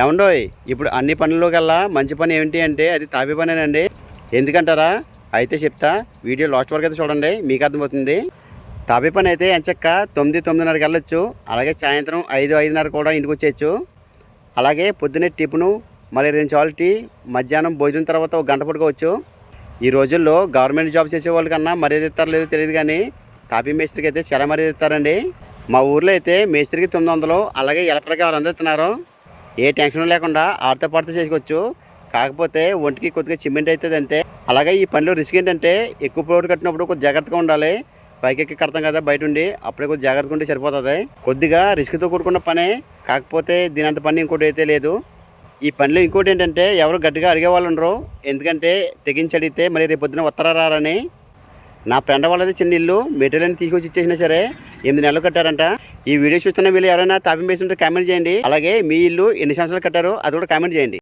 ఏమండోయ్ ఇప్పుడు అన్ని పనుల్లో కల్లా మంచి పని ఏమిటి అంటే అది తాపి పనేనండి. ఎందుకంటారా? అయితే చెప్తా వీడియో లాస్ట్ వరకు అయితే చూడండి మీకు అర్థమవుతుంది. తాపి పని అయితే ఎంచక్క తొమ్మిది తొమ్మిదిన్నరకి వెళ్ళొచ్చు అలాగే సాయంత్రం ఐదు ఐదున్నర కూడా ఇంటికి వచ్చేయచ్చు. అలాగే పొద్దున్నే టిఫిను మళ్ళీ రెండు చాలు టీ మధ్యాహ్నం భోజనం తర్వాత ఒక గంట పడుకోవచ్చు. ఈ రోజుల్లో గవర్నమెంట్ జాబ్ చేసే వాళ్ళకన్నా మర్యాద ఇస్తారో లేదో తెలియదు కానీ తాపీ మేస్త్రికి అయితే చాలా మర్యాద ఇస్తారండి. మా ఊర్లో అయితే మేస్త్రికి తొమ్మిది వందలు అలాగే ఎలక్ట్రిక్ ఎవరు అందరిస్తున్నారు ఏ టెన్షన్ లేకుండా ఆడితో పాటుతో చేసుకోవచ్చు. కాకపోతే ఒంటికి కొద్దిగా సిమెంట్ అవుతుంది అంతే. అలాగే ఈ పనిలో రిస్క్ ఏంటంటే ఎక్కువ ప్లోట్ కట్టినప్పుడు కొద్దిగా జాగ్రత్తగా ఉండాలి. పైకెక్కి కడతాం కదా బయట ఉండి అప్పుడే కొద్ది జాగ్రత్తగా ఉంటే సరిపోతుంది. కొద్దిగా రిస్క్తో కూడుకున్న పనే. కాకపోతే దీని అంత పని ఇంకోటి అయితే లేదు. ఈ పనిలో ఇంకోటి ఏంటంటే ఎవరు గట్టిగా అడిగే వాళ్ళు ఉండరు. ఎందుకంటే తెగించి అడిగితే మళ్ళీ రేపు పొద్దున రారని నా ఫ్రెండ్ వాళ్ళది చిన్న ఇల్లు మెటీరియల్ తీసుకొచ్చి ఇచ్చేసినా సరే ఎనిమిది నెలలు కట్టారంట. ఈ వీడియో చూస్తున్న వీళ్ళు ఎవరైనా తాపింపేసి ఉంటే కామెంట్ చేయండి. అలాగే మీ ఇల్లు ఎన్ని సంవత్సరాలు కట్టారో అది కూడా కామెంట్ చేయండి.